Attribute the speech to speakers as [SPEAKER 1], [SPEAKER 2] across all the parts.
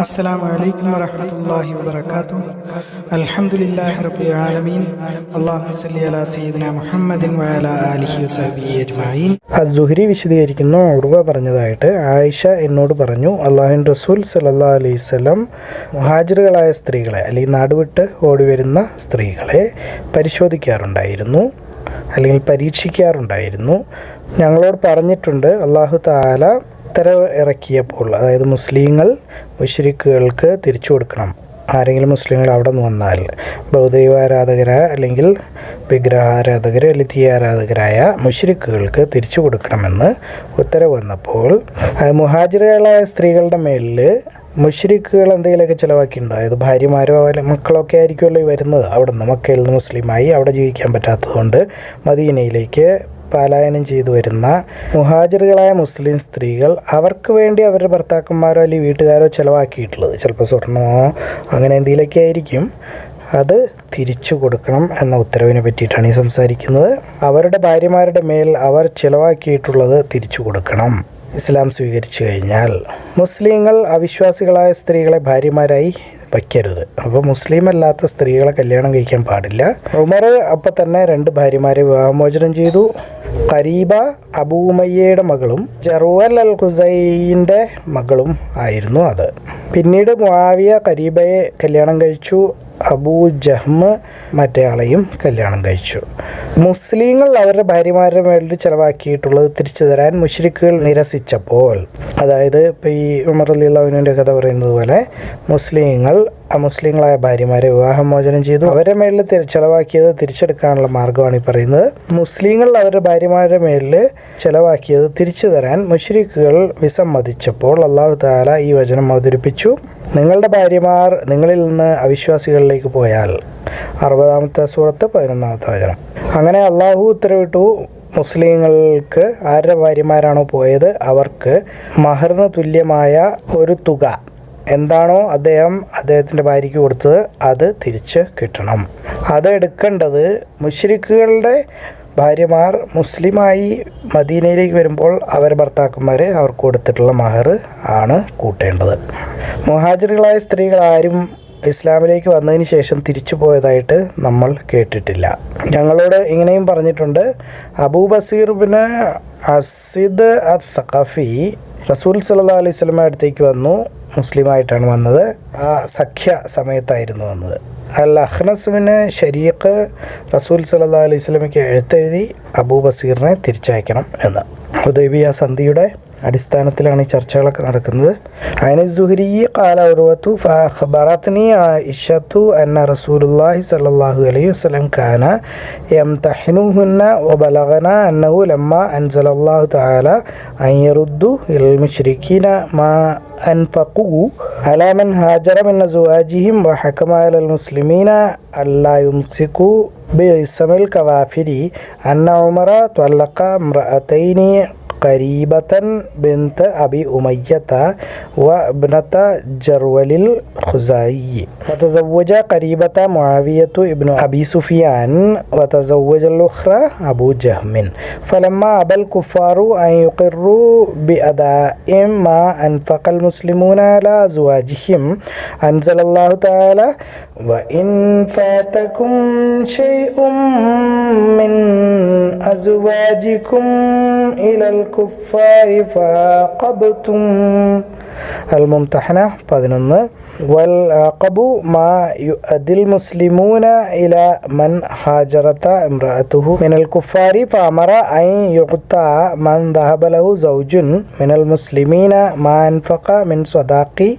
[SPEAKER 1] السلام عليكم ورحمة الله وبركاته الحمد لله رب العالمين اللهم صل على سيدنا محمد وعلى آله وصحبه أجمعين
[SPEAKER 2] അസുഹരി വിശദീകരിക്കുന്നു ഉറുവ പറഞ്ഞതായിട്ട് ആയിഷ എന്നോട് പറഞ്ഞു അള്ളാഹുൻ റസൂൽ സല്ലാ അലൈവല്ലം മുഹാജിറുകളായ സ്ത്രീകളെ അല്ലെങ്കിൽ നാടുവിട്ട് ഓടി വരുന്ന സ്ത്രീകളെ പരിശോധിക്കാറുണ്ടായിരുന്നു അല്ലെങ്കിൽ പരീക്ഷിക്കാറുണ്ടായിരുന്നു ഞങ്ങളോട് പറഞ്ഞിട്ടുണ്ട് അള്ളാഹു താല ഉത്തരവ് ഇറക്കിയപ്പോൾ അതായത് മുസ്ലിങ്ങൾ മുഷരിക്കുകൾക്ക് തിരിച്ചു കൊടുക്കണം. ആരെങ്കിലും മുസ്ലിങ്ങൾ അവിടെ നിന്ന് വന്നാൽ ബൗദ്ധൈവാരാധകരായ അല്ലെങ്കിൽ വിഗ്രഹാരാധകർ അല്ലെങ്കിൽ തീയാരാധകരായ മുഷരിക്കുകൾക്ക് തിരിച്ചു കൊടുക്കണമെന്ന് ഉത്തരവ് വന്നപ്പോൾ മുഹാജിറുകളായ സ്ത്രീകളുടെ മേലിൽ മുഷരിക്കുകൾ എന്തെങ്കിലുമൊക്കെ ചിലവാക്കിയിട്ടുണ്ടോ? അതായത് ഭാര്യമാരോ മക്കളൊക്കെ ആയിരിക്കുമല്ലോ വരുന്നത്. അവിടെ നിന്ന് മക്കയിൽ നിന്ന് മുസ്ലിമായി അവിടെ ജീവിക്കാൻ പറ്റാത്തതുകൊണ്ട് മദീനയിലേക്ക് പലായനം ചെയ്തു വരുന്ന മുഹാജിറുകളായ മുസ്ലിം സ്ത്രീകൾ അവർക്ക് വേണ്ടി അവരുടെ ഭർത്താക്കന്മാരോ അല്ലെങ്കിൽ വീട്ടുകാരോ ചിലവാക്കിയിട്ടുള്ളത്. ചിലപ്പോൾ സ്വർണമോ അങ്ങനെ എന്തെങ്കിലുമൊക്കെ ആയിരിക്കും. അത് തിരിച്ചു കൊടുക്കണം എന്ന ഉത്തരവിനെ പറ്റിയിട്ടാണ് ഈ സംസാരിക്കുന്നത്. അവരുടെ ഭാര്യമാരുടെ മേൽ അവർ ചിലവാക്കിയിട്ടുള്ളത് തിരിച്ചു കൊടുക്കണം. ഇസ്ലാം സ്വീകരിച്ചു കഴിഞ്ഞാൽ മുസ്ലിങ്ങൾ അവിശ്വാസികളായ സ്ത്രീകളെ ഭാര്യമാരായി വയ്ക്കരുത്. അപ്പോൾ മുസ്ലിം അല്ലാത്ത സ്ത്രീകളെ കല്യാണം കഴിക്കാൻ പാടില്ല. ഉമർ അപ്പം തന്നെ രണ്ട് ഭാര്യമാരെ വിവാഹമോചനം ചെയ്തു. കരീബ അബൂമയ്യയുടെ മകളും ജറുവൽ അൽ ഖുസൈന്റെ മകളും ആയിരുന്നു അത്. പിന്നീട് മുആവിയ കരീബയെ കല്യാണം കഴിച്ചു. അബൂ ജഹ്മ മറ്റേയാളെയും കല്യാണം കഴിച്ചു. മുസ്ലിങ്ങൾ അവരുടെ ഭാര്യമാരുടെ മേളിൽ ചിലവാക്കിയിട്ടുള്ളത് തിരിച്ചു തരാൻ മുഷ്രിക്കുകൾ നിരസിച്ചപ്പോൾ അതായത് ഇപ്പോൾ ഈ ഉമർ അലി അള്ളാഹുവിന്റെ കഥ പറയുന്നത് പോലെ മുസ്ലിങ്ങൾ അമുസ്ലിങ്ങളായ ഭാര്യമാരെ വിവാഹമോചനം ചെയ്തു. അവരുടെ മേളിൽ ചിലവാക്കിയത് തിരിച്ചെടുക്കാനുള്ള മാർഗമാണ് ഈ പറയുന്നത്. മുസ്ലിങ്ങൾ അവരുടെ ഭാര്യമാരുടെ മേലിൽ ചെലവാക്കിയത് തിരിച്ചു തരാൻ മുഷ്രിക്കുകൾ വിസമ്മതിച്ചപ്പോൾ അള്ളാഹു താല ഈ വചനം അവതരിപ്പിച്ചു. നിങ്ങളുടെ ഭാര്യമാർ നിങ്ങളിൽ നിന്ന് അവിശ്വാസികളിലേക്ക് പോയാൽ. അറുപതാമത്തെ സൂറത്ത് പതിനൊന്നാമത്തെ വചനം. അങ്ങനെ അള്ളാഹു ഉത്തരവിട്ടു മുസ്ലിങ്ങൾക്ക് ആരുടെ ഭാര്യമാരാണോ പോയത്? അവർക്ക് മഹറിന് തുല്യമായ ഒരു തുക. എന്താണോ അദ്ദേഹം അദ്ദേഹത്തിന്റെ ഭാര്യയ്ക്ക് കൊടുത്തത് അത് തിരിച്ച് കിട്ടണം. അത് എടുക്കേണ്ടത് മുഷ്രിക്കുകളുടെ ഭാര്യമാർ മുസ്ലിമായി മദീനയിലേക്ക് വരുമ്പോൾ അവർ ഭർത്താക്കന്മാർ അവർക്ക് കൊടുത്തിട്ടുള്ള മഹർ ആണ് കൂട്ടേണ്ടത്. മുഹാജിറുകളായ സ്ത്രീകൾ ആരും ഇസ്ലാമിലേക്ക് വന്നതിന് ശേഷം തിരിച്ചു പോയതായിട്ട് നമ്മൾ കേട്ടിട്ടില്ല. ഞങ്ങളോട് ഇങ്ങനെയും പറഞ്ഞിട്ടുണ്ട്. അബൂ ബസീർ ബിൻ അസിദ് അ സഖഫി റസൂൽ സല്ലാ അലൈഹി സ്വലമ അടുത്തേക്ക് വന്നു. മുസ്ലിമായിട്ടാണ് വന്നത്. ആ സഖ്യ സമയത്തായിരുന്നു വന്നത്. അൽ അഹ്നസുവിന് ഷരീഖ് റസൂൽ സല്ലാ അലൈഹി സ്വലമയ്ക്ക് എഴുത്തെഴുതി അബൂ ബസീറിനെ തിരിച്ചയക്കണം എന്ന്. ഹുദൈബിയ സന്ധിയുടെ അടിസ്ഥാനത്തിലാണ് ഈ ചർച്ചകളൊക്കെ നടക്കുന്നത് അതിന് സുഹരി കാല ഉറുവത്തു ഫഅഖ്ബറത്നി ആയിഷത്തു അന്ന റസൂലുള്ളാഹി സ്വല്ലല്ലാഹു അലൈഹി വസല്ലം കാന യംതഹിനുഹുന്ന വബലഗന അന്നഹു ലമ്മ അൻസലല്ലാഹു തആല അൻ യറുദ്ദു ഇലൽ മുശ്രിക്കീന മാ أنفقوا على من هاجر من أزواجهم وحكم على المسلمين ألا يمسكوا باسم الكوافر أن عمر طلق امرأتين قريبة بنت أبي أمية وابنة جرول الخزاعي. فتزوج قريبة معاوية ابن أبي سفيان وتزوج الأخرى أبو جهم. فلما أبى الكفار أن يقروا بأداء ما أنفق المسلمون على أزواجهم أنزل الله تعالى وإن فاتكم شيء من أزواجكم إلى الكفار فعاقبتم الممتحنة 11 والعقب ما يؤدي المسلمون إلى من هاجرت امرأته. من الكفار فأمر أن يقطع من ذهب له زوج من المسلمين. ما أنفق من صداق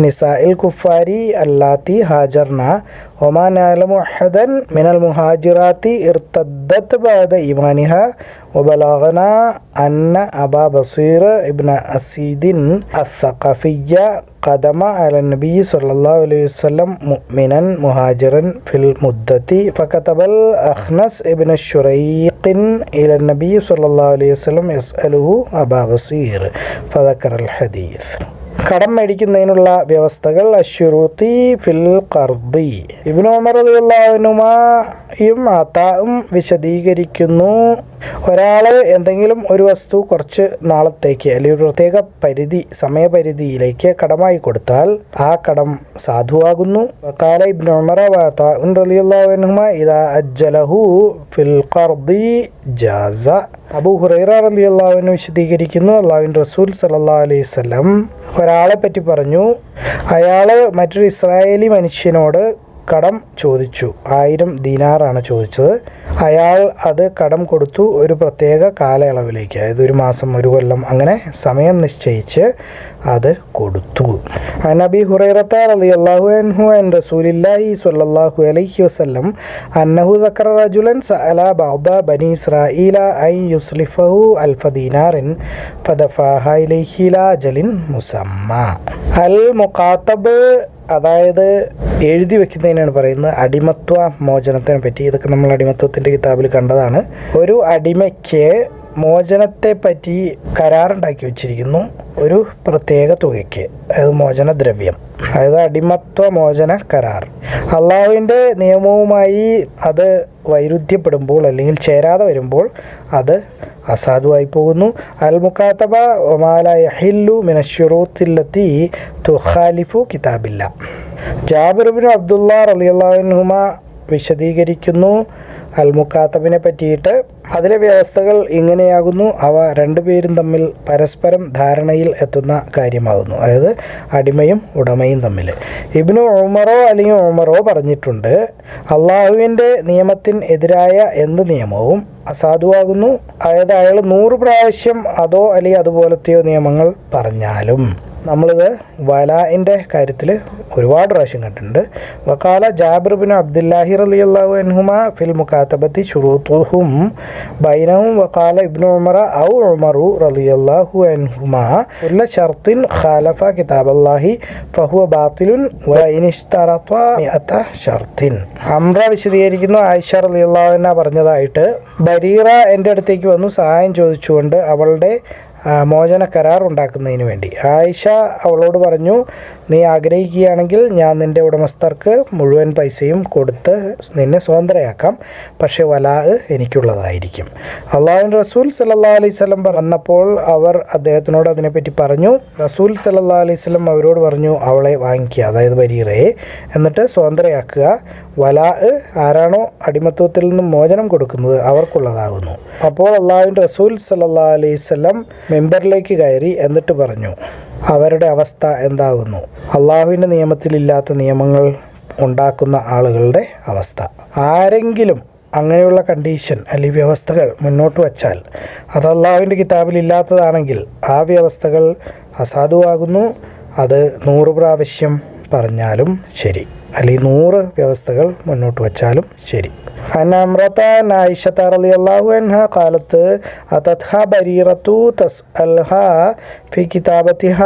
[SPEAKER 2] نساء الكفار اللاتي هاجرنا. وما نعلم أحدا من المهاجرات ارتدت بعد إيمانها. وبلغنا أن أبا بصير ابن أسيد الثقفي قدم على النبي صلى الله عليه وسلم مؤمنا مهاجرا في المدة فكتب الأخنس ابن الشريق إلى النبي صلى الله عليه وسلم يسأله أبا بصير فذكر الحديث കടം മേടിക്കുന്നതിനുള്ള വ്യവസ്ഥകൾ അശ്വറൂത്തി ഫിൽ കർദി ഇബ്നു ഉമർ റളിയല്ലാഹുനുമായും അതാവും വിശദീകരിക്കുന്നു ഒരാൾ എന്തെങ്കിലും ഒരു വസ്തു കുറച്ച് നാളത്തേക്ക് അല്ലെങ്കിൽ ഒരു പ്രത്യേക പരിധി സമയപരിധിയിലേക്ക് കടമായി കൊടുത്താൽ ആ കടം സാധുവാകുന്നു. കാല ഇബ്നു ഉമറ ഇദാ അജ്ജലഹു ഫിൽ ഖർദി ജാസ. അബൂ ഹുറൈറ വിശദീകരിക്കുന്നു അള്ളാഹുവിൻ റസൂൽ സല്ലല്ലാഹു അലൈഹി വസല്ലം ഒരാളെ പറ്റി പറഞ്ഞു. അയാൾ മറ്റൊരു ഇസ്രായേലി മനുഷ്യനോട് കടം ചോദിച്ചു. ആയിരം ദിനാറാണ് ചോദിച്ചത്. അയാൾ അത് കടം കൊടുത്തു ഒരു പ്രത്യേക കാലയളവിലേക്ക്. അതായത് ഒരു മാസം ഒരു കൊല്ലം അങ്ങനെ സമയം നിശ്ചയിച്ച് അത് കൊടുത്തു. അനബി ഹുറൈറത്ത റളിയല്ലാഹു അൻഹു അൻ റസൂലില്ലാഹി സ്വല്ലല്ലാഹു അലൈഹി വസല്ലം അന്നഹു ദക്കറ റജുലൻ സഅല ബഅദ ബനി ഇസ്രായീല ഐ യുസ്ലിഫഹു അൽഫ ദീനാറിൻ ഫദഫാഹ ഇലൈഹി ലാജലിൻ മുസമ്മ അൽ മുഖാത്തബ് അതായത് എഴുതി വെക്കുന്നതിനാണ് പറയുന്നത്. അടിമത്വ മോചനത്തിനെ പറ്റി ഇതൊക്കെ നമ്മൾ അടിമത്വത്തിന്റെ കിതാബിൽ കണ്ടതാണ്. ഒരു അടിമയ്ക്ക് മോചനത്തെ പറ്റി കരാറുണ്ടാക്കി വെച്ചിരിക്കുന്നു ഒരു പ്രത്യേക തുകയ്ക്ക്. അതായത് മോചനദ്രവ്യം. അതായത് അടിമത്വ മോചന കരാർ. അള്ളാഹുവിന്റെ നിയമവുമായി അത് വൈരുദ്ധ്യപ്പെടുമ്പോൾ അല്ലെങ്കിൽ ചേരാതെ വരുമ്പോൾ അത് അസാധുവായി പോകുന്നു. അൽ മുക്കാത്തബ ഒമാല യഹില്ലു മിനഷുറൂത്തില്ലത്തി കിതാബില്ല. ജാബിർബിൻ അബ്ദുള്ള റലിയല്ലാഹുനുമ വിശദീകരിക്കുന്നു. അൽ മുക്കാത്തബിനെ പറ്റിയിട്ട് അതിലെ വ്യവസ്ഥകൾ ഇങ്ങനെയാകുന്നു. അവ രണ്ടുപേരും തമ്മിൽ പരസ്പരം ധാരണയിൽ എത്തുന്ന കാര്യമാകുന്നു. അതായത് അടിമയും ഉടമയും തമ്മിൽ. ഇബ്നു ഉമറോ അല്ലെങ്കിൽ ഉമറോ പറഞ്ഞിട്ടുണ്ട് അള്ളാഹുവിന്റെ നിയമത്തിന് എതിരായ എന്ത് നിയമവും അസാധുവാകുന്നു. അതായത് അയാൾ നൂറ് പ്രാവശ്യം അതോ അല്ലെങ്കിൽ അതുപോലത്തെയോ നിയമങ്ങൾ പറഞ്ഞാലും നമ്മളിത് വലാന്റെ കാര്യത്തിൽ ഒരുപാട് പ്രാവശ്യം കണ്ടിട്ടുണ്ട്. വക്കാല ജാബിർ ബിൻ റലി അള്ളാഹു അൻഹുമ ഫിൽ മുഖാത്തബത്തി ഷുറൂത്തുഹും ബൈനവും വക്കാല ഇബ്നു ഉമറ ഔ ഉമറു റലി അള്ളാഹു അൻഹുമ ഉല്ല ഷർത്തിൻ ഖാലഫ കിതാബ് അള്ളാഹി ഫഹുവ ബാത്തിലുൻ ഷർത്തിൻ. അമ്ര വിശദീകരിക്കുന്നു. ആയിഷ റലി അള്ളാഹുന പറഞ്ഞതായിട്ട്. ബരീറ എന്റെ അടുത്തേക്ക് വന്നു സഹായം ചോദിച്ചുകൊണ്ട് അവളുടെ മോചന കരാർ ഉണ്ടാക്കുന്നതിന് വേണ്ടി. ആയിഷ അവളോട് പറഞ്ഞു നീ ആഗ്രഹിക്കുകയാണെങ്കിൽ ഞാൻ നിന്റെ ഉടമസ്ഥർക്ക് മുഴുവൻ പൈസയും കൊടുത്ത് നിന്നെ സ്വതന്ത്രയാക്കാം. പക്ഷേ വലാ എനിക്കുള്ളതായിരിക്കും. അള്ളാഹു റസൂൽ സല്ലാ അലൈഹി സ്വലം വന്നപ്പോൾ അവർ അദ്ദേഹത്തിനോട് അതിനെപ്പറ്റി പറഞ്ഞു. റസൂൽ സല്ലാ അലൈഹി അവരോട് പറഞ്ഞു അവളെ വാങ്ങിക്കുക അതായത് ബരീറയെ എന്നിട്ട് സ്വതന്ത്രയാക്കുക. വലാ ആരാണോ അടിമത്വത്തിൽ നിന്നും മോചനം കൊടുക്കുന്നത് അവർക്കുള്ളതാകുന്നു. അപ്പോൾ അള്ളാഹുവിന്റെ റസൂൽ സല്ലാ അലൈഹി സ്വലം മെമ്പറിലേക്ക് കയറി എന്നിട്ട് പറഞ്ഞു അവരുടെ അവസ്ഥ എന്താകുന്നു? അള്ളാഹുവിന്റെ നിയമത്തിലില്ലാത്ത നിയമങ്ങൾ ഉണ്ടാക്കുന്ന ആളുകളുടെ അവസ്ഥ. ആരെങ്കിലും അങ്ങനെയുള്ള കണ്ടീഷൻ അല്ലെങ്കിൽ വ്യവസ്ഥകൾ മുന്നോട്ട് വച്ചാൽ അത് അള്ളാഹുവിന്റെ കിതാബിൽ ഇല്ലാത്തതാണെങ്കിൽ ആ വ്യവസ്ഥകൾ അസാധുവാകുന്നു. അത് നൂറ് പ്രാവശ്യം പറഞ്ഞാലും ശരി. അല്ലെങ്കിൽ നൂറ് വ്യവസ്ഥകൾ മുന്നോട്ട് വച്ചാലും ശരി. അനമ്രത്താൻ ആയിഷത്ത അറലി അള്ളാഹു അൻഹ കാലത്ത് അതത്ഹ ബരീറത്തു തസ് അൽഹ ഫി കിതാബത്തിഹ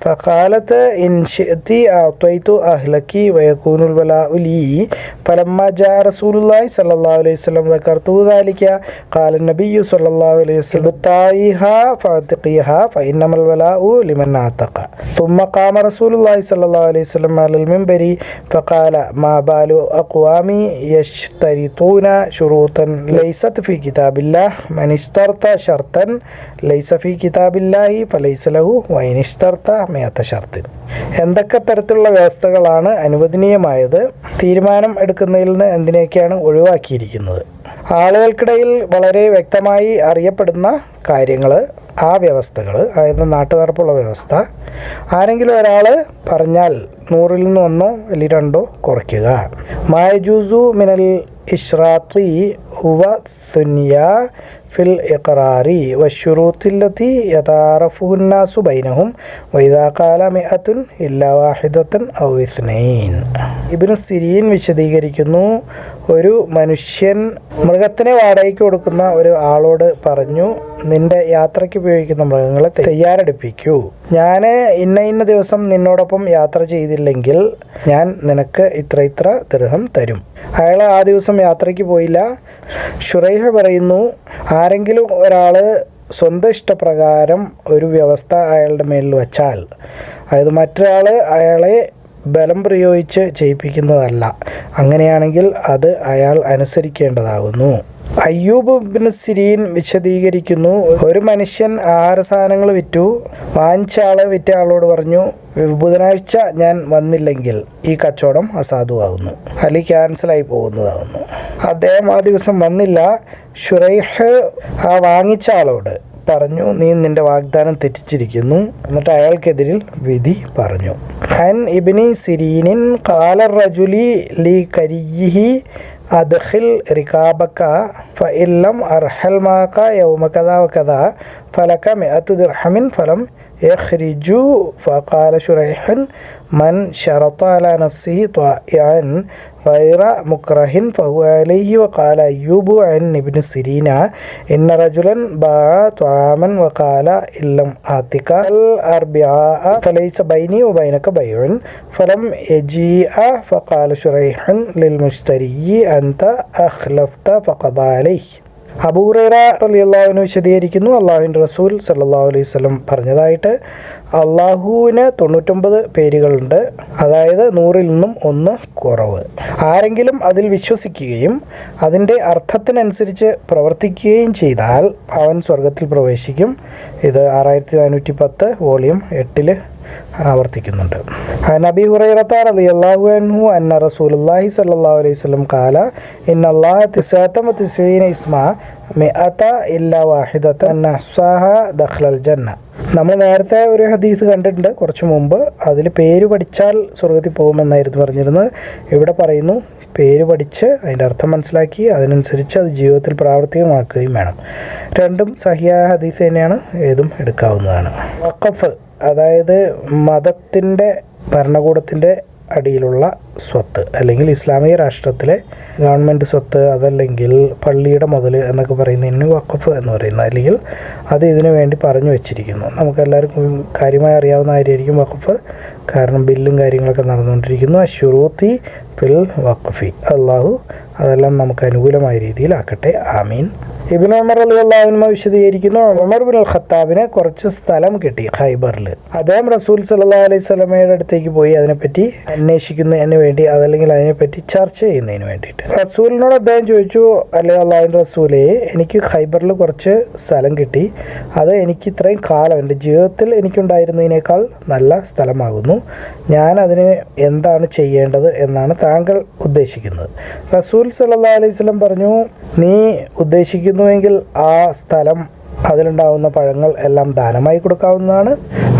[SPEAKER 2] فقالت إن شئت أعطيت أهلك ويكون الولاء لي. فلما جاء رسول الله صلى الله عليه وسلم ذكرت ذلك. قال النبي صلى الله عليه وسلم ابتعيها فاعتقيها فإنما الولاء لمن أعتق. ثم قام رسول الله صلى الله عليه وسلم على المنبر فقال ما بال أقوام يشترطون شروطا؟ ليست في كتاب الله. من اشترط شرطا ليس في كتاب الله فليس له. وإن اشترط സമയത്തെ ഷർത്തിൽ. എന്തൊക്കെ തരത്തിലുള്ള വ്യവസ്ഥകളാണ് അനുവദനീയമായത്? തീരുമാനം എടുക്കുന്നതിൽ നിന്ന് എന്തിനൊക്കെയാണ് ഒഴിവാക്കിയിരിക്കുന്നത്? ആളുകൾക്കിടയിൽ വളരെ വ്യക്തമായി അറിയപ്പെടുന്ന കാര്യങ്ങൾ ആ വ്യവസ്ഥകൾ അതായത് നാട്ടുനടപ്പുള്ള വ്യവസ്ഥ. ആരെങ്കിലും ഒരാൾ പറഞ്ഞാൽ നൂറിൽ നിന്ന് ഒന്നോ അല്ലെങ്കിൽ രണ്ടോ കുറയ്ക്കുക. മായജൂസു മിനൽ ഇഷ്രാത്രി വ സുനിയ ഫിൽ ഇഖറാറി വഷുറൂത്തില്ലത്തി യഥാറഫുന്നാസു ബൈനഹും വൈദാകാല മിഅത്തുൻ ഇല്ലാ വാഹിദത്തൻ ഔ ഇസ്നൈൻ. ഇബിന് സിരീൻ വിശദീകരിക്കുന്നു ഒരു മനുഷ്യൻ മൃഗത്തിനെ വാടകയ്ക്ക് കൊടുക്കുന്ന ഒരു ആളോട് പറഞ്ഞു നിന്റെ യാത്രയ്ക്ക് ഉപയോഗിക്കുന്ന മൃഗങ്ങളെ തയ്യാറെടുപ്പിക്കൂ. ഞാൻ ഇന്ന ഇന്ന ദിവസം നിന്നോടൊപ്പം യാത്ര ചെയ്തില്ലെങ്കിൽ ഞാൻ നിനക്ക് ഇത്ര ഇത്ര ദൃഹം തരും. അയാൾ ആ ദിവസം യാത്രയ്ക്ക് പോയില്ല. ഷുറൈഹ പറയുന്നു ആരെങ്കിലും ഒരാൾ സ്വന്തം ഇഷ്ടപ്രകാരം ഒരു വ്യവസ്ഥ അയാളുടെ മേലിൽ വച്ചാൽ അതായത് മറ്റൊരാൾ അയാളെ ബലം പ്രയോഗിച്ച് ചെയ്യിപ്പിക്കുന്നതല്ല. അങ്ങനെയാണെങ്കിൽ അത് അയാൾ അനുസരിക്കേണ്ടതാകുന്നു. അയ്യൂബ് ബിൻ സിരീൻ വിശദീകരിക്കുന്നു ഒരു മനുഷ്യൻ ആഹാര സാധനങ്ങൾ വിറ്റു വാങ്ങിച്ച ആളെ വിറ്റ ആളോട് പറഞ്ഞു ബുധനാഴ്ച ഞാൻ വന്നില്ലെങ്കിൽ ഈ കച്ചവടം അസാധുവാകുന്നു അല്ലെങ്കിൽ ക്യാൻസലായി പോകുന്നതാകുന്നു. അദ്ദേഹം ആ ദിവസം വന്നില്ല ഷുറൈഹ് ആ വാങ്ങിച്ച ആളോട് പറഞ്ഞു നീ നിന്റെ വാഗ്ദാനം തെറ്റിച്ചിരിക്കുന്നു. എന്നിട്ട് അയാൾക്കെതിരിൽ വിധി പറഞ്ഞു. അൻ ഇബിനി സിരീനിൻ കാല റജുലി ലി കരിയിഹി അദ്ഖിൽ ഫ ഇല്ലം അർഹൽ മാക്ക യൗമ കഥാ വകഥാ ഫലക മിഅത്തു ദിർഹമിൻ ഫലം يخرج فقال شريح من شرط على نفسه طائعا غير مكره فهو عليه. وقال أيوب عن ابن سيرين إن رجلا باع طعاما وقال إن لم أعطك الأربعاء فليس بيني وبينك بيع فلم يجيء. فقال شريح للمشتري أنت أخلفت فقضى عليه. അബൂറേറ റലിയല്ലാഹുവിന് വിശദീകരിക്കുന്നു. അള്ളാഹുവിന്റെ റസൂൽ സല്ലാഹു അലൈഹി സ്വലം പറഞ്ഞതായിട്ട് അള്ളാഹുവിന് തൊണ്ണൂറ്റൊമ്പത് പേരുകളുണ്ട്. അതായത് നൂറിൽ നിന്നും ഒന്ന് കുറവ്. ആരെങ്കിലും അതിൽ വിശ്വസിക്കുകയും അതിന്റെ അർത്ഥത്തിനനുസരിച്ച് പ്രവർത്തിക്കുകയും ചെയ്താൽ അവൻ സ്വർഗത്തിൽ പ്രവേശിക്കും. ഇത് ആറായിരത്തി നാനൂറ്റി പത്ത് വോളിയം എട്ടിൽ ആവർത്തിക്കുന്നുണ്ട്. നബി ഹുറൈറത്ത റളിയല്ലാഹു അൻഹു അന്ന അലൈഹി കാല ജന്ന നമ്മൾ നേരത്തെ ഒരു ഹദീസ് കണ്ടിട്ടുണ്ട്. കുറച്ച് മുമ്പ് അതിൽ പേര് പഠിച്ചാൽ സ്വർഗത്തിൽ പോകുമെന്നായിരുന്നു പറഞ്ഞിരുന്നത്. ഇവിടെ പറയുന്നു പേര് പഠിച്ച് അതിന്റെ അർത്ഥം മനസ്സിലാക്കി അതിനനുസരിച്ച് അത് ജീവിതത്തിൽ പ്രാവർത്തികമാക്കുകയും വേണം. രണ്ടും സഹിയായ ഹദീസ് തന്നെയാണ് ഏതും എടുക്കാവുന്നതാണ്. വഖഫ് അതായത് മതത്തിന്റെ ഭരണകൂടത്തിന്റെ അടിയിലുള്ള സ്വത്ത് അല്ലെങ്കിൽ ഇസ്ലാമിക രാഷ്ട്രത്തിലെ ഗവൺമെന്റ് സ്വത്ത് അതല്ലെങ്കിൽ പള്ളിയുടെ മുതൽ എന്നൊക്കെ പറയുന്നതിന് വഖഫ് എന്ന് പറയുന്നത് അല്ലെങ്കിൽ അത് ഇതിനു വേണ്ടി പറഞ്ഞു വെച്ചിരിക്കുന്നു. നമുക്ക് എല്ലാവർക്കും കാര്യമായി അറിയാവുന്ന കാര്യമായിരിക്കും വഖഫ്. കാരണം ബില്ലും കാര്യങ്ങളൊക്കെ നടന്നുകൊണ്ടിരിക്കുന്നു. അഷുറൂത്തി ഫിൽ വഖഫി. അള്ളാഹു അതെല്ലാം നമുക്ക് അനുകൂലമായ രീതിയിലാക്കട്ടെ. ആമീൻ. ഇബിൻ ഉമർ അലി അള്ളാഹുവിന്മ വിശദീകരിക്കുന്നു ഉമർ ബിൻ അൽ ഖത്താബിന് കുറച്ച് സ്ഥലം കിട്ടി ഖൈബറിൽ അദ്ദേഹം റസൂൽ സല്ലാ അലൈഹി സ്വലമയുടെ അടുത്തേക്ക് പോയി അതിനെപ്പറ്റി അന്വേഷിക്കുന്നതിന് വേണ്ടി അതല്ലെങ്കിൽ അതിനെപ്പറ്റി ചർച്ച ചെയ്യുന്നതിന് വേണ്ടിയിട്ട്. റസൂലിനോട് അദ്ദേഹം ചോദിച്ചു അല്ലെ അള്ളാഹുൻ റസൂലെ എനിക്ക് ഖൈബറിൽ കുറച്ച് സ്ഥലം കിട്ടി. അത് എനിക്ക് ഇത്രയും കാലം എന്റെ ജീവിതത്തിൽ എനിക്കുണ്ടായിരുന്നതിനേക്കാൾ നല്ല സ്ഥലമാകുന്നു. ഞാൻ അതിന് എന്താണ് ചെയ്യേണ്ടത് എന്നാണ് താങ്കൾ ഉദ്ദേശിക്കുന്നത്. റസൂൽ സല്ലാ അലൈഹി സ്വലം പറഞ്ഞു നീ ഉദ്ദേശിക്കുന്നുവെങ്കിൽ ആ സ്ഥലം അതിലുണ്ടാവുന്ന പഴങ്ങൾ എല്ലാം ദാനമായി കൊടുക്കാവുന്നതാണ്.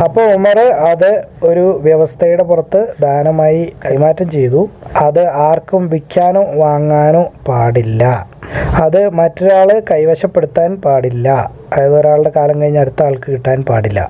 [SPEAKER 2] അപ്പോൾ ഉമർ അത് ഒരു വ്യവസ്ഥയുടെ പുറത്ത് ദാനമായി കൈമാറ്റം ചെയ്തു. അത് ആർക്കും വിൽക്കാനോ വാങ്ങാനോ പാടില്ല. അത് മറ്റൊരാൾ കൈവശപ്പെടുത്താൻ പാടില്ല. അതായത് ഒരാളുടെ കാലം കഴിഞ്ഞ് അടുത്ത ആൾക്ക് കിട്ടാൻ പാടില്ല.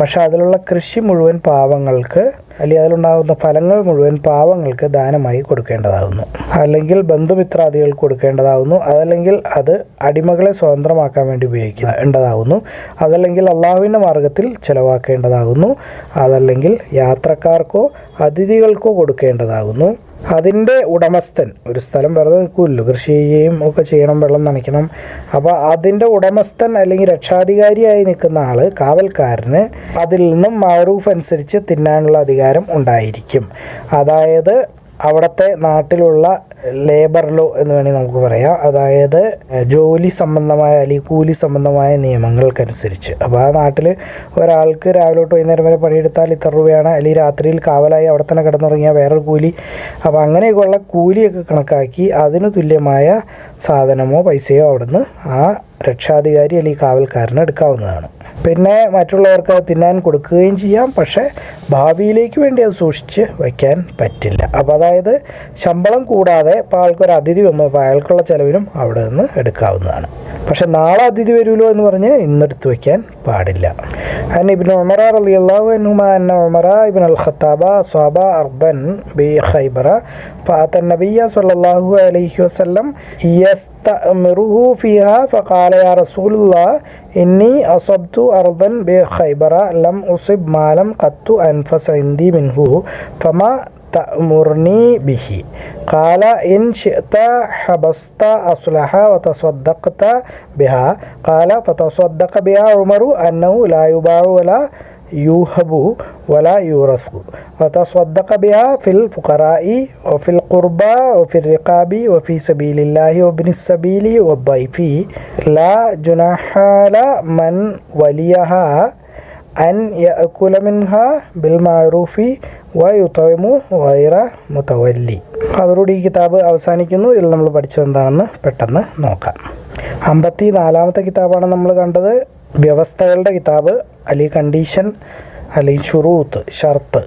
[SPEAKER 2] പക്ഷെ അതിലുള്ള കൃഷി മുഴുവൻ പാവങ്ങൾക്ക് അല്ലെങ്കിൽ അതിലുണ്ടാകുന്ന ഫലങ്ങൾ മുഴുവൻ പാവങ്ങൾക്ക് ദാനമായി കൊടുക്കേണ്ടതാകുന്നു. അല്ലെങ്കിൽ ബന്ധുമിത്രാദികൾക്ക് കൊടുക്കേണ്ടതാകുന്നു. അതല്ലെങ്കിൽ അത് അടിമകളെ സ്വതന്ത്രമാക്കാൻ വേണ്ടി ഉപയോഗിക്കേണ്ടതാകുന്നു. അതല്ലെങ്കിൽ അള്ളാഹുവിന്റെ മാർഗത്തിൽ ചിലവാക്കേണ്ടതാകുന്നു. അതല്ലെങ്കിൽ യാത്രക്കാർക്കോ അതിഥികൾക്കോ കൊടുക്കേണ്ടതാകുന്നു. അതിന്റെ ഉടമസ്ഥൻ ഒരു സ്ഥലം വെറുതെ നിൽക്കുമല്ലോ കൃഷി ചെയ്യുകയും ഒക്കെ ചെയ്യണം വെള്ളം നനയ്ക്കണം. അപ്പോൾ അതിന്റെ ഉടമസ്ഥൻ അല്ലെങ്കിൽ രക്ഷാധികാരിയായി നിൽക്കുന്ന ആൾ കാവൽക്കാരന് അതിൽ നിന്നും മാറൂഫ് അനുസരിച്ച് തിന്നാനുള്ള അധികാരം ഉണ്ടായിരിക്കും. അതായത് അവിടുത്തെ നാട്ടിലുള്ള ലേബർ ലോ എന്ന് വേണമെങ്കിൽ നമുക്ക് പറയാം. അതായത് ജോലി സംബന്ധമായ അല്ലെങ്കിൽ കൂലി സംബന്ധമായ നിയമങ്ങൾക്കനുസരിച്ച്. അപ്പോൾ ആ നാട്ടിൽ ഒരാൾക്ക് രാവിലെ തൊട്ട് വൈകുന്നേരം വരെ പണിയെടുത്താൽ ഇത്ര രൂപയാണ്. അല്ലെങ്കിൽ രാത്രിയിൽ കാവലായി അവിടെ തന്നെ കിടന്നുറങ്ങിയാൽ വേറൊരു കൂലി. അപ്പോൾ അങ്ങനെയൊക്കെയുള്ള കൂലിയൊക്കെ കണക്കാക്കി അതിന് തുല്യമായ സാധനമോ പൈസയോ അവിടുന്ന് ആ രക്ഷാധികാരി അല്ലെങ്കിൽ കാവൽക്കാരന് എടുക്കാവുന്നതാണ്. പിന്നെ മറ്റുള്ളവർക്ക് അത് തിന്നാൻ കൊടുക്കുകയും ചെയ്യാം പക്ഷേ ഭാവിയിലേക്ക് വേണ്ടി അത് സൂക്ഷിച്ച് വയ്ക്കാൻ പറ്റില്ല അപ്പോൾ അതായത് ശമ്പളം കൂടാതെ ഇപ്പോൾ ആൾക്കൊരു അതിഥി വന്നു അപ്പോൾ അയാൾക്കുള്ള ചിലവിനും അവിടെ നിന്ന് എടുക്കാവുന്നതാണ് പക്ഷെ നാളെ അതിഥി വരുമല്ലോ എന്ന് പറഞ്ഞ് ഇന്നെടുത്ത് വയ്ക്കാൻ പാടില്ല അതിന് ഇബിൻ ഉമറ റലി അള്ളാഹു അനുമ അന്ന ഉമറ ഇബിൻ അൽ ഖത്താബ സ്വാബ അർദൻ ബി ഖൈബറ فأتى النبي صلى الله عليه وسلم يستأمره فيها فقال يا رسول الله إني أصبت أرضا بخيبر لم أصب مالا قط أنفس عندي منه فما تأمرني به؟ قال إن شئت حبست أصلح وتصدقت بها. قال فتصدق بها عمر أنه لا يباع ولا യൂഹബു വല യൂറസ്കു തസ്വദ്ദഖ ബിഹ ഫിൽ ഫുഖറാഇ വഫിൽ ഖുർബ വഫിൽ റിഖാബി വഫി സബീലില്ലാഹി വബ്നി സബീലി വദ്ദൈഫി. ലാ ജുനഹല മൻ വലിയഹ അൻ യഅകുല മിൻഹ ബിൽ മാറൂഫി വ യുതൈമു വൈറ മുതവല്ലി. അതോടുകൂടി ഈ കിതാബ് അവസാനിക്കുന്നു. ഇതിൽ നമ്മൾ പഠിച്ചത് എന്താണെന്ന് പെട്ടെന്ന് നോക്കാം. അമ്പത്തി നാലാമത്തെ കിതാബാണ് നമ്മൾ കണ്ടത്. വ്യവസ്ഥകളുടെ കിതാബ് അല്ലെങ്കിൽ കണ്ടീഷൻ അല്ലെങ്കിൽ ഷുറൂത്ത് ഷർത്ത്.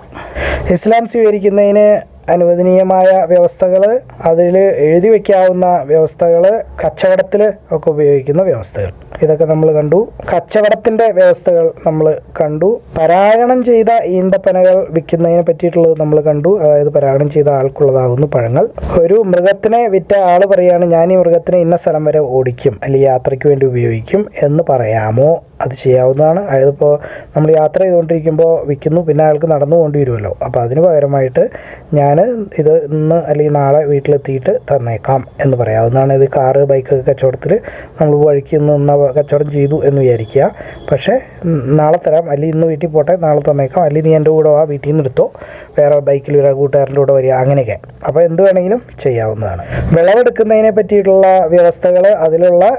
[SPEAKER 2] ഇസ്ലാം സ്വീകരിക്കുന്നതിന് അനുവദനീയമായ വ്യവസ്ഥകൾ അതിൽ എഴുതി വയ്ക്കാവുന്ന വ്യവസ്ഥകൾ കച്ചവടത്തിൽ ഒക്കെ ഉപയോഗിക്കുന്ന വ്യവസ്ഥകൾ. ഇതൊക്കെ നമ്മൾ കണ്ടു. കച്ചവടത്തിന്റെ വ്യവസ്ഥകൾ നമ്മൾ കണ്ടു. പരാഗണം ചെയ്ത ഈന്തപ്പനകൾ വിൽക്കുന്നതിനെ പറ്റിയിട്ടുള്ളത് നമ്മൾ കണ്ടു. അതായത് പരാഗണം ചെയ്ത ആൾക്കുള്ളതാകുന്നു പഴങ്ങൾ. ഒരു മൃഗത്തിനെ വിറ്റ ആൾ പറയുകയാണ് ഞാൻ ഈ മൃഗത്തിനെ ഇന്ന സ്ഥലം വരെ ഓടിക്കും അല്ലെങ്കിൽ യാത്രയ്ക്ക് വേണ്ടി ഉപയോഗിക്കും എന്ന് പറയാമോ? അത് ചെയ്യാവുന്നതാണ്. അതായത് ഇപ്പോൾ നമ്മൾ യാത്ര ചെയ്തുകൊണ്ടിരിക്കുമ്പോൾ വിൽക്കുന്നു പിന്നെ അയാൾക്ക് നടന്നു പോകേണ്ടി വരുമല്ലോ. അപ്പോൾ അതിന് പകരമായിട്ട് ഞാൻ ഇത് ഇന്ന് അല്ലെങ്കിൽ നാളെ വീട്ടിലെത്തിയിട്ട് തന്നേക്കാം എന്ന് പറയാവുന്നതാണ്. ഇത് കാറ് ബൈക്ക് കച്ചവടത്തിൽ നമ്മൾ വഴിക്ക് നിന്ന് കച്ചവടം ചെയ്തു എന്ന് വിചാരിക്കുക. പക്ഷേ നാളെ തരാം. അല്ലെങ്കിൽ ഇന്ന് വീട്ടിൽ പോട്ടെ നാളെ തന്നേക്കാം. അല്ലെങ്കിൽ നീ എന്റെ കൂടെ ആ വീട്ടിൽ നിന്ന് എടുത്തോ. വേറെ ബൈക്കിൽ ഒരു കൂട്ടുകാരന്റെ കൂടെ വരിക അങ്ങനെയൊക്കെ. അപ്പോൾ എന്ത് വേണമെങ്കിലും ചെയ്യാവുന്നതാണ്. വിളവെടുക്കുന്നതിനെ പറ്റിയിട്ടുള്ള വ്യവസ്ഥകൾ അതിലുള്ള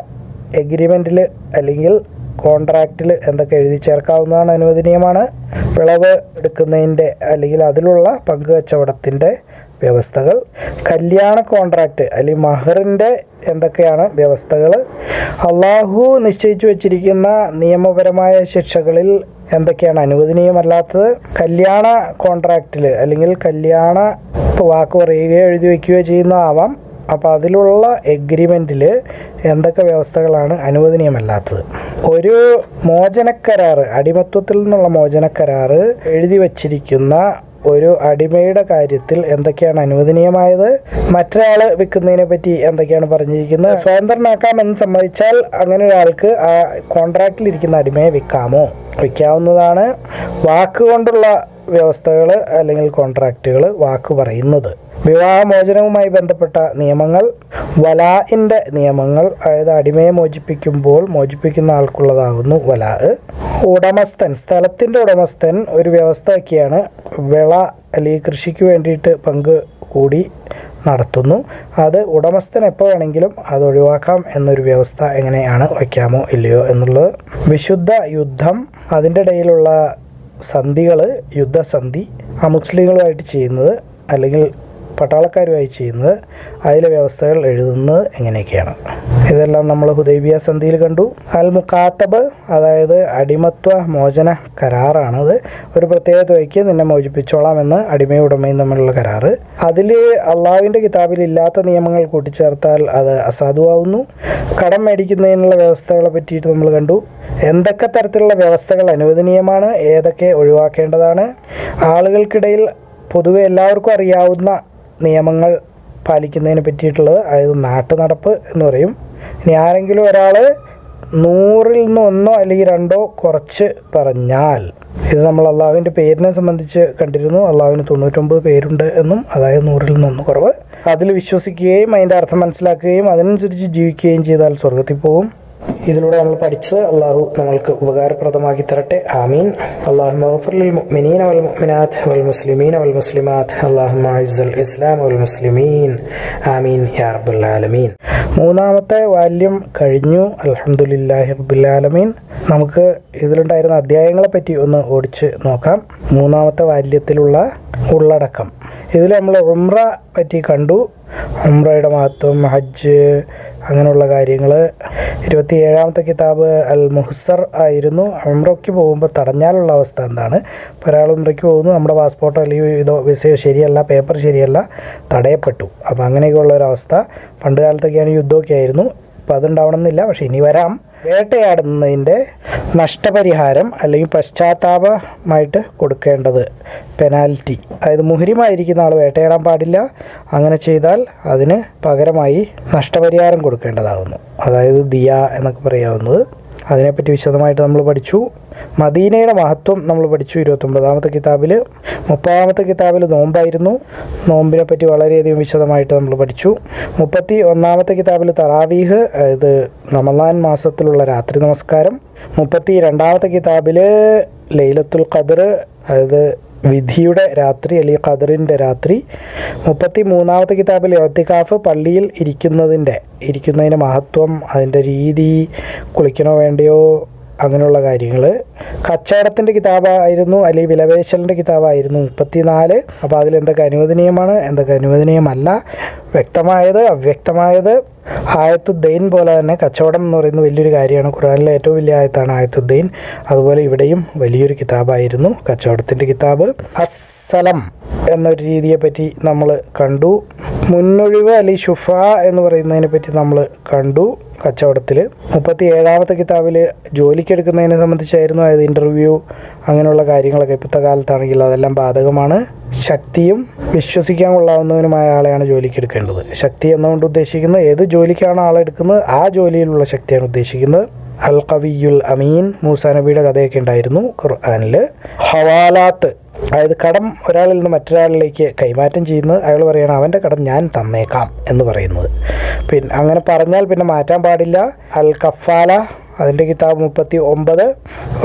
[SPEAKER 2] എഗ്രിമെന്റിൽ അല്ലെങ്കിൽ കോൺട്രാക്റ്റിൽ എന്തൊക്കെ എഴുതി ചേർക്കാവുന്നതാണ് അനുവദനീയമാണ്. വിളവ് എടുക്കുന്നതിന്റെ അല്ലെങ്കിൽ അതിലുള്ള പങ്കുകച്ചവടത്തിന്റെ വ്യവസ്ഥകൾ. കല്യാണ കോൺട്രാക്റ്റ് അല്ലെങ്കിൽ മഹറിന്റെ എന്തൊക്കെയാണ് വ്യവസ്ഥകൾ. അള്ളാഹു നിശ്ചയിച്ചു വച്ചിരിക്കുന്ന നിയമപരമായ ശിക്ഷകളിൽ എന്തൊക്കെയാണ് അനുവദനീയമല്ലാത്തത്. കല്യാണ കോൺട്രാക്റ്റിൽ അല്ലെങ്കിൽ കല്യാണ വാക്ക് പറയുകയോ എഴുതി വയ്ക്കുകയോ ചെയ്യുന്നതാവാം അപ്പോൾ അതിലുള്ള എഗ്രിമെന്റിൽ എന്തൊക്കെ വ്യവസ്ഥകളാണ് അനുവദനീയമല്ലാത്തത്? ഒരു മോചനക്കരാറ് അടിമത്വത്തിൽ നിന്നുള്ള മോചനക്കരാറ് എഴുതി വച്ചിരിക്കുന്ന ഒരു അടിമയുടെ കാര്യത്തിൽ എന്തൊക്കെയാണ് അനുവദനീയമായത്? മറ്റൊരാൾ വിൽക്കുന്നതിനെ പറ്റി എന്തൊക്കെയാണ് പറഞ്ഞിരിക്കുന്നത്? സ്വതന്ത്രനാക്കാമെന്ന് സമ്മതിച്ചാൽ അങ്ങനെ ഒരാൾക്ക് ആ കോൺട്രാക്റ്റിൽ ഇരിക്കുന്ന അടിമയെ വിൽക്കാമോ? വിൽക്കാവുന്നതാണ്. വാക്കുകൊണ്ടുള്ള വ്യവസ്ഥകൾ അല്ലെങ്കിൽ കോൺട്രാക്റ്റുകൾ വാക്ക് പറയുന്നത്. വിവാഹമോചനവുമായി ബന്ധപ്പെട്ട നിയമങ്ങൾ വലാഇന്റെ നിയമങ്ങൾ അതായത് അടിമയെ മോചിപ്പിക്കുമ്പോൾ മോചിപ്പിക്കുന്ന ആൾക്കുള്ളതാകുന്നു വലാ ഉടമസ്ഥൻ സ്ഥലത്തിന്റെ ഉടമസ്ഥൻ ഒരു വ്യവസ്ഥയൊക്കെയാണ് വിള അല്ലെങ്കിൽ കൃഷിക്ക് വേണ്ടിയിട്ട് പങ്ക് കൂടി നടത്തുന്നു. അത് ഉടമസ്ഥൻ എപ്പോൾ വേണമെങ്കിലും അത് ഒഴിവാക്കാം എന്നൊരു വ്യവസ്ഥ എങ്ങനെയാണ് വയ്ക്കാമോ ഇല്ലയോ എന്നുള്ളത്. വിശുദ്ധ യുദ്ധം അതിന്റെ ഇടയിലുള്ള സന്ധികൾ യുദ്ധസന്ധി അമുസ്ലിങ്ങളുമായിട്ട് മുസ്ലിങ്ങളുമായിട്ട് ചെയ്യുന്നത് അല്ലെങ്കിൽ പട്ടാളക്കാരുമായി ചെയ്യുന്നത് അതിലെ വ്യവസ്ഥകൾ എഴുതുന്നത് എങ്ങനെയൊക്കെയാണ്? ഇതെല്ലാം നമ്മൾ ഹുദൈബിയ സന്ധിയിൽ കണ്ടു. അൽ മുക്കാത്തബ് അതായത് അടിമത്വ മോചന കരാറാണത് ഒരു പ്രത്യേക തുകയ്ക്ക് നിന്നെ മോചിപ്പിച്ചോളാം എന്ന് ഉടമയും തമ്മിലുള്ള കരാറ്. അതിൽ അള്ളാഹുവിന്റെ കിതാബിൽ ഇല്ലാത്ത നിയമങ്ങൾ കൂട്ടിച്ചേർത്താൽ അത് അസാധുവാകുന്നു കടം മേടിക്കുന്നതിനുള്ള വ്യവസ്ഥകളെ പറ്റിയിട്ട് നമ്മൾ കണ്ടു. എന്തൊക്കെ തരത്തിലുള്ള വ്യവസ്ഥകൾ അനുവദനീയമാണ്? ഏതൊക്കെ ഒഴിവാക്കേണ്ടതാണ്? ആളുകൾക്കിടയിൽ പൊതുവെ എല്ലാവർക്കും അറിയാവുന്ന നിയമങ്ങൾ പാലിക്കുന്നതിനെ പറ്റിയിട്ടുള്ളത് അതായത് നാട്ടു നടപ്പ് എന്ന് പറയും. ഇനി ആരെങ്കിലും ഒരാൾ നൂറിൽ നിന്ന് ഒന്നോ അല്ലെങ്കിൽ രണ്ടോ കുറച്ച് പറഞ്ഞാൽ ഇത് നമ്മൾ അള്ളാഹുവിന്റെ പേരിനെ സംബന്ധിച്ച് കണ്ടിരുന്നു. അള്ളാഹുവിന് തൊണ്ണൂറ്റൊമ്പത് പേരുണ്ട് എന്നും അതായത് നൂറിൽ നിന്നൊന്ന് കുറവ്. അതിൽ വിശ്വസിക്കുകയും അതിന്റെ അർത്ഥം മനസ്സിലാക്കുകയും അതിനനുസരിച്ച് ജീവിക്കുകയും ചെയ്താൽ സ്വർഗത്തിൽ പോകും ഇതിലൂടെ നമ്മൾ പഠിച്ചത്. അള്ളാഹു നമ്മൾക്ക് ഉപകാരപ്രദമാക്കി തരട്ടെ. ആമീൻ. അള്ളാഹു മഗ്ഫിറിൽ മുഅ്മിനീന വൽ മുഅ്മിനാത്ത് വൽ മുസ്ലിമീന വൽ മുസ്ലിമാത്ത്. അള്ളാഹു അഇസ്സൽ ഇസ്ലാം വൽ മുസ്ലിമീൻ. ആമീൻ യാ റബ്ബൽ ആലമീൻ. മൂന്നാമത്തെ വാല്യം കഴിഞ്ഞു. റബ്ബിൽ ആലമീൻ. നമുക്ക് ഇതിലുണ്ടായിരുന്ന അധ്യായങ്ങളെ പറ്റി ഒന്ന് ഓടിച്ച് നോക്കാം. മൂന്നാമത്തെ വാല്യത്തിലുള്ള ഉള്ളടക്കം. ഇതിൽ നമ്മൾ ഉംറ പറ്റി കണ്ടു. ഉംറയുടെ മഹത്വം ഹജ്ജ് അങ്ങനെയുള്ള കാര്യങ്ങൾ. ഇരുപത്തി ഏഴാമത്തെ കിതാബ് അൽ മുഹ്സർ ആയിരുന്നു. ഉംറയ്ക്ക് പോകുമ്പോൾ തടഞ്ഞാലുള്ള അവസ്ഥ എന്താണ്? ഇപ്പോൾ ഒരാൾ ഉംറയ്ക്ക് പോകുന്നു നമ്മുടെ പാസ്പോർട്ടോ അല്ലെങ്കിൽ ഇതോ വിസയോ ശരിയല്ല പേപ്പർ ശരിയല്ല തടയപ്പെട്ടു. അപ്പോൾ അങ്ങനെയൊക്കെയുള്ള ഒരവസ്ഥ പണ്ട് കാലത്തൊക്കെയാണ് യുദ്ധമൊക്കെ ആയിരുന്നു. അപ്പോൾ അതുണ്ടാവണമെന്നില്ല പക്ഷേ ഇനി വരാം. വേട്ടയാടുന്നതിന്റെ നഷ്ടപരിഹാരം അല്ലെങ്കിൽ പശ്ചാത്താപമായിട്ട് കൊടുക്കേണ്ടത്. പെനാൽറ്റി. അതായത് മുഹരിമായിരിക്കുന്ന ആൾ വേട്ടയാടാൻ പാടില്ല. അങ്ങനെ ചെയ്താൽ അതിന് പകരമായി നഷ്ടപരിഹാരം കൊടുക്കേണ്ടതാകുന്നു. അതായത് ദിയ എന്നൊക്കെ പറയാവുന്നത്. അതിനെപ്പറ്റി വിശദമായിട്ട് നമ്മൾ പഠിച്ചു. മദീനയുടെ മഹത്വം നമ്മൾ പഠിച്ചു ഇരുപത്തൊമ്പതാമത്തെ കിതാബിൽ മുപ്പതാമത്തെ കിതാബിൽ നോമ്പായിരുന്നു. നോമ്പിനെ പറ്റി വളരെയധികം വിശദമായിട്ട് നമ്മൾ പഠിച്ചു. മുപ്പത്തി ഒന്നാമത്തെ കിതാബിൽ തറാവീഹ് അതായത് റമദാൻ മാസത്തിലുള്ള രാത്രി നമസ്കാരം. മുപ്പത്തി രണ്ടാമത്തെ കിതാബിൽ ലൈലത്തുൽ ഖദർ അതായത് വിധിയുടെ രാത്രി അല്ലെങ്കിൽ ഖദറിന്റെ രാത്രി മുപ്പത്തി മൂന്നാമത്തെ കിതാബിൽ എത്തിക്കാഫ് പള്ളിയിൽ ഇരിക്കുന്നതിന്റെ ഇരിക്കുന്നതിന്റെ മഹത്വം അതിന്റെ രീതി കുളിക്കണോ വേണ്ടയോ അങ്ങനെയുള്ള കാര്യങ്ങൾ. കച്ചവടത്തിന്റെ കിതാബായിരുന്നു അല്ലെങ്കിൽ വിലപേശലിന്റെ കിതാബായിരുന്നു മുപ്പത്തിനാല്. അപ്പോൾ അതിലെന്തൊക്കെ അനുവദനീയമാണ് എന്തൊക്കെ അനുവദനീയമല്ല. വ്യക്തമായത് അവ്യക്തമായത് ആയത്തുദ്ദൈൻ പോലെ തന്നെ കച്ചവടം എന്ന് പറയുന്നത് വലിയൊരു കാര്യമാണ്. ഖുറാനിലെ ഏറ്റവും വലിയ ആയത്താണ് ആയത്തുദ്ദൈൻ. അതുപോലെ ഇവിടെയും വലിയൊരു കിതാബായിരുന്നു കച്ചവടത്തിന്റെ കിതാബ്. അസ്സലം എന്നൊരു രീതിയെ പറ്റി നമ്മൾ കണ്ടു. മുന്നൊഴിവ് അലി ഷുഫ എന്ന് പറയുന്നതിനെ പറ്റി നമ്മൾ കണ്ടു. കച്ചവടത്തിൽ മുപ്പത്തി ഏഴാമത്തെ കിതാബിൽ ജോലിക്കെടുക്കുന്നതിനെ സംബന്ധിച്ചായിരുന്നു അതായത് ഇന്റർവ്യൂ അങ്ങനെയുള്ള കാര്യങ്ങളൊക്കെ ഇപ്പോഴത്തെ കാലത്താണെങ്കിൽ അതെല്ലാം ബാധകമാണ്. ശക്തിയും വിശ്വസിക്കാൻ കൊള്ളാവുന്നവനുമായ ആളെയാണ് ജോലിക്കെടുക്കേണ്ടത്. ശക്തി എന്നുകൊണ്ട് ഉദ്ദേശിക്കുന്നത് ഏത് ജോലിക്കാണ് ആളെടുക്കുന്നത് ആ ജോലിയിലുള്ള ശക്തിയാണ് ഉദ്ദേശിക്കുന്നത്. അൽ കവിയുൽ അമീൻ മൂസാ നബിയുടെ കഥയൊക്കെ ഉണ്ടായിരുന്നു ഖുർആാനിൽ ഹവാലാത്ത് അതായത് കടം ഒരാളിൽ നിന്ന് മറ്റൊരാളിലേക്ക് കൈമാറ്റം ചെയ്യുന്നത് അയാൾ പറയണം അവന്റെ കടം ഞാൻ തന്നേക്കാം എന്ന് പറയുന്നത്. പിന്നെ അങ്ങനെ പറഞ്ഞാൽ പിന്നെ മാറ്റാൻ പാടില്ല. അൽ കഫാല അതിന്റെ കിതാബ് മുപ്പത്തി ഒമ്പത്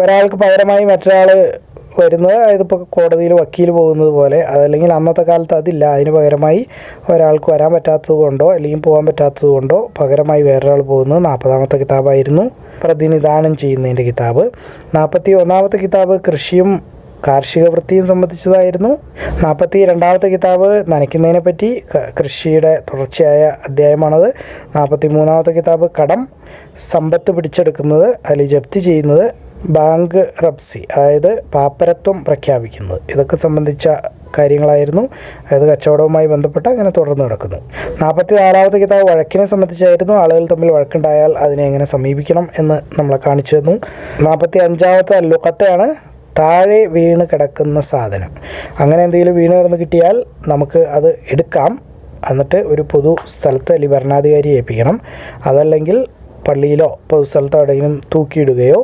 [SPEAKER 2] ഒരാൾക്ക് പകരമായി മറ്റൊരാൾ വരുന്നത് അതായത് ഇപ്പോൾ കോടതിയിൽ വക്കീൽ പോകുന്നത് പോലെ അതല്ലെങ്കിൽ അന്നത്തെ കാലത്ത് അതില്ല. അതിന് പകരമായി ഒരാൾക്ക് വരാൻ പറ്റാത്തത് കൊണ്ടോ അല്ലെങ്കിൽ പോകാൻ പറ്റാത്തത് കൊണ്ടോ പകരമായി വേറൊരാൾ പോകുന്നത് നാൽപ്പതാമത്തെ കിതാബായിരുന്നു. പ്രതിനിധാനം ചെയ്യുന്നതിന്റെ കിതാബ്. നാൽപ്പത്തി ഒന്നാമത്തെ കിതാബ് കൃഷിയും കാർഷിക വൃത്തിയും സംബന്ധിച്ചതായിരുന്നു. നാൽപ്പത്തി രണ്ടാമത്തെ കിതാബ് നനയ്ക്കുന്നതിനെ പറ്റി കൃഷിയുടെ തുടർച്ചയായ അധ്യായമാണത്. നാൽപ്പത്തി മൂന്നാമത്തെ കിതാബ് കടം സമ്പത്ത് പിടിച്ചെടുക്കുന്നത് അല്ലെങ്കിൽ ജപ്തി ചെയ്യുന്നത് ബാങ്ക് റബ്സി അതായത് പാപ്പരത്വം പ്രഖ്യാപിക്കുന്നത്. ഇതൊക്കെ സംബന്ധിച്ച കാര്യങ്ങളായിരുന്നു. അതായത് കച്ചവടവുമായി ബന്ധപ്പെട്ട് അങ്ങനെ തുടർന്ന് കിടക്കുന്നു. നാൽപ്പത്തി നാലാമത്തെ കിതാബ് വഴക്കിനെ സംബന്ധിച്ചായിരുന്നു. ആളുകൾ തമ്മിൽ വഴക്കുണ്ടായാൽ അതിനെ എങ്ങനെ സമീപിക്കണം എന്ന് നമ്മളെ കാണിച്ചു തന്നു. നാൽപ്പത്തി അഞ്ചാമത്തെ ലുക്കത്തെയാണ് താഴെ വീണ് കിടക്കുന്ന സാധനം. അങ്ങനെ എന്തെങ്കിലും വീണ് കിടന്ന് കിട്ടിയാൽ നമുക്ക് അത് എടുക്കാം. എന്നിട്ട് ഒരു പൊതു സ്ഥലത്ത് അല്ലെങ്കിൽ ഭരണാധികാരിയെ ഏൽപ്പിക്കണം. അതല്ലെങ്കിൽ പള്ളിയിലോ പൊതുസ്ഥലത്തോ എവിടെയെങ്കിലും തൂക്കിയിടുകയോ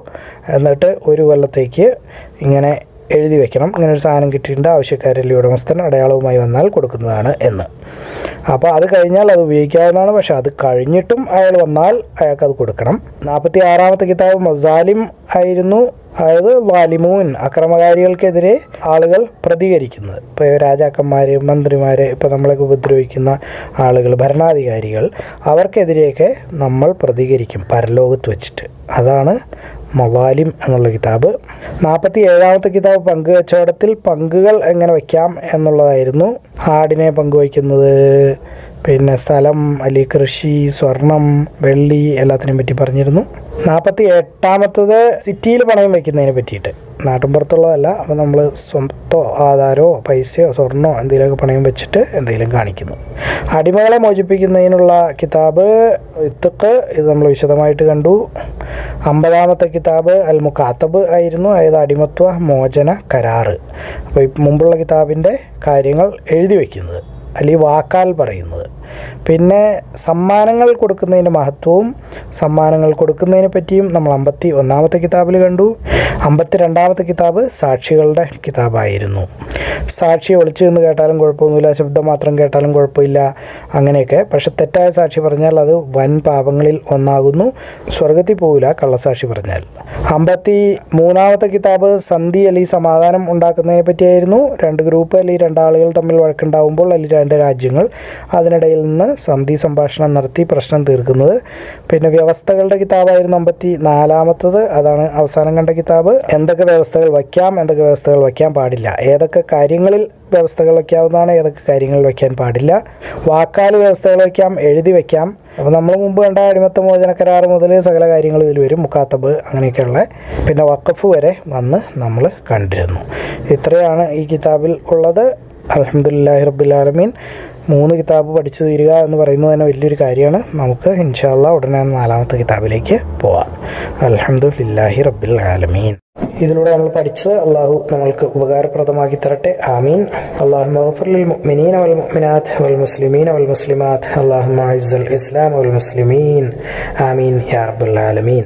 [SPEAKER 2] എന്നിട്ട് ഒരു കൊല്ലത്തേക്ക് ഇങ്ങനെ എഴുതി വെക്കണം. അങ്ങനെ ഒരു സാധനം കിട്ടിയിട്ടുണ്ട്. ആവശ്യക്കാരിൽ ഉടമസ്ഥൻ അടയാളവുമായി വന്നാൽ കൊടുക്കുന്നതാണ് എന്ന്. അപ്പോൾ അത് കഴിഞ്ഞാൽ അത് ഉപയോഗിക്കാവുന്നതാണ്. പക്ഷെ അത് കഴിഞ്ഞിട്ടും അയാൾ വന്നാൽ അയാൾക്ക് അത് കൊടുക്കണം. നാൽപ്പത്തി ആറാമത്തെ കിതാബ് മസാലിം ആയിരുന്നു. അതായത് വാലിമൂൻ അക്രമകാരികൾക്കെതിരെ ആളുകൾ പ്രതികരിക്കുന്നത്. ഇപ്പോൾ രാജാക്കന്മാർ മന്ത്രിമാർ ഇപ്പോൾ നമ്മളൊക്കെ ഉപദ്രവിക്കുന്ന ആളുകൾ ഭരണാധികാരികൾ അവർക്കെതിരെയൊക്കെ നമ്മൾ പ്രതികരിക്കും പരലോകത്ത് വെച്ചിട്ട്. അതാണ് മവാലിം എന്നുള്ള കിതാബ്. നാൽപ്പത്തി ഏഴാമത്തെ കിതാബ് പങ്കുകച്ചവടത്തിൽ പങ്കുകൾ എങ്ങനെ വയ്ക്കാം എന്നുള്ളതായിരുന്നു. ആടിനെ പങ്കുവയ്ക്കുന്നത് പിന്നെ സ്ഥലം അല്ലെങ്കിൽ കൃഷി സ്വർണം വെള്ളി എല്ലാത്തിനെയും പറ്റി പറഞ്ഞിരുന്നു. നാൽപ്പത്തി എട്ടാമത്തത് സിറ്റിയിൽ പണയം വയ്ക്കുന്നതിനെ പറ്റിയിട്ട്. നാട്ടിൻപുറത്തുള്ളതല്ല അപ്പോൾ നമ്മൾ സ്വത്തോ ആധാരമോ പൈസയോ സ്വർണമോ എന്തെങ്കിലുമൊക്കെ പണയം വെച്ചിട്ട് എന്തെങ്കിലും കാണിക്കുന്നു. അടിമകളെ മോചിപ്പിക്കുന്നതിനുള്ള കിതാബ് ഇത്തക്ക് ഇത് നമ്മൾ വിശദമായിട്ട് കണ്ടു. അമ്പതാമത്തെ കിതാബ് അൽ മുഖാത്തബ് ആയിരുന്നു അതായത് അടിമത്വ മോചന കരാറ്. അപ്പോൾ മുമ്പുള്ള കിതാബിന്റെ കാര്യങ്ങൾ എഴുതി വയ്ക്കുന്നത് അല്ലെങ്കിൽ വാക്കാൽ പറയുന്നത്. പിന്നെ സമ്മാനങ്ങൾ കൊടുക്കുന്നതിന്റെ മഹത്വവും സമ്മാനങ്ങൾ കൊടുക്കുന്നതിനെ പറ്റിയും നമ്മൾ അമ്പത്തി ഒന്നാമത്തെ കിതാബിൽ കണ്ടു. അമ്പത്തി രണ്ടാമത്തെ കിതാബ് സാക്ഷികളുടെ കിതാബായിരുന്നു. സാക്ഷി ഒളിച്ചു നിന്ന് കേട്ടാലും കുഴപ്പമൊന്നുമില്ല ശബ്ദം മാത്രം കേട്ടാലും കുഴപ്പമില്ല അങ്ങനെയൊക്കെ. പക്ഷെ തെറ്റായ സാക്ഷി പറഞ്ഞാൽ അത് വൻ പാപങ്ങളിൽ ഒന്നാകുന്നു. സ്വർഗത്തിൽ പോകില്ല കള്ളസാക്ഷി പറഞ്ഞാൽ. അമ്പത്തി മൂന്നാമത്തെ കിതാബ് സന്ധി അല്ലെങ്കിൽ സമാധാനം ഉണ്ടാക്കുന്നതിനെ പറ്റിയായിരുന്നു. രണ്ട് ഗ്രൂപ്പ് അല്ലെങ്കിൽ രണ്ടാളുകൾ തമ്മിൽ വഴക്കുണ്ടാവുമ്പോൾ അല്ലെങ്കിൽ രണ്ട് രാജ്യങ്ങൾ അതിനിടയിൽ നിന്ന് സന്ധി സംഭാഷണം നടത്തി പ്രശ്നം തീർക്കുന്നത്. പിന്നെ വ്യവസ്ഥകളുടെ കിതാബായിരുന്നു അമ്പത്തി നാലാമത്തത്. അതാണ് അവസാനം കണ്ട കിതാബ്. എന്തൊക്കെ വ്യവസ്ഥകൾ വയ്ക്കാം എന്തൊക്കെ വ്യവസ്ഥകൾ വയ്ക്കാൻ പാടില്ല. ഏതൊക്കെ കാര്യങ്ങളിൽ വ്യവസ്ഥകൾ വയ്ക്കാവുന്നതാണ് ഏതൊക്കെ കാര്യങ്ങൾ വയ്ക്കാൻ പാടില്ല. വാക്കാൽ വ്യവസ്ഥകൾ വയ്ക്കാം എഴുതി വയ്ക്കാം. അപ്പോൾ നമ്മൾ മുമ്പ് കണ്ട അടിമത്ത മോചന കരാർ മുതൽ സകല കാര്യങ്ങൾ ഇതിൽ വരും. മുക്കാത്തബ് അങ്ങനെയൊക്കെയുള്ള പിന്നെ വക്കഫ് വരെ വന്ന് നമ്മൾ കണ്ടിരുന്നു. ഇത്രയാണ് ഈ കിതാബിൽ ഉള്ളത്. അലഹമുല്ലാഹി റബ്ബുലാലമീൻ മൂന്ന് കിതാബ് പഠിച്ചു തീരുക എന്ന് പറയുന്നത് തന്നെ വലിയൊരു കാര്യമാണ്. നമുക്ക് ഇൻഷാല്ല ഉടനെ നാലാമത്തെ കിതാബിലേക്ക് പോവാം. അലഹമുല്ലാഹി റബ്ബിൽ ആലമീൻ. ഇതിലൂടെ നമ്മൾ പഠിച്ചത് അള്ളാഹു നമ്മൾക്ക് ഉപകാരപ്രദമാക്കി തരട്ടെ. ആമീൻ. അള്ളാഹു മഗ്ഫിർ മുഅ്മിനീന വൽ മുഅ്മിനാത്ത് വൽ മുസ്ലിമീന വൽ മുസ്ലിമാത്ത്. അള്ളാഹു അഇസ്സൽ ഇസ്ലാം വൽ മുസ്ലിമീൻ. ആമീൻ യാ റബ്ബൽ ആലമീൻ.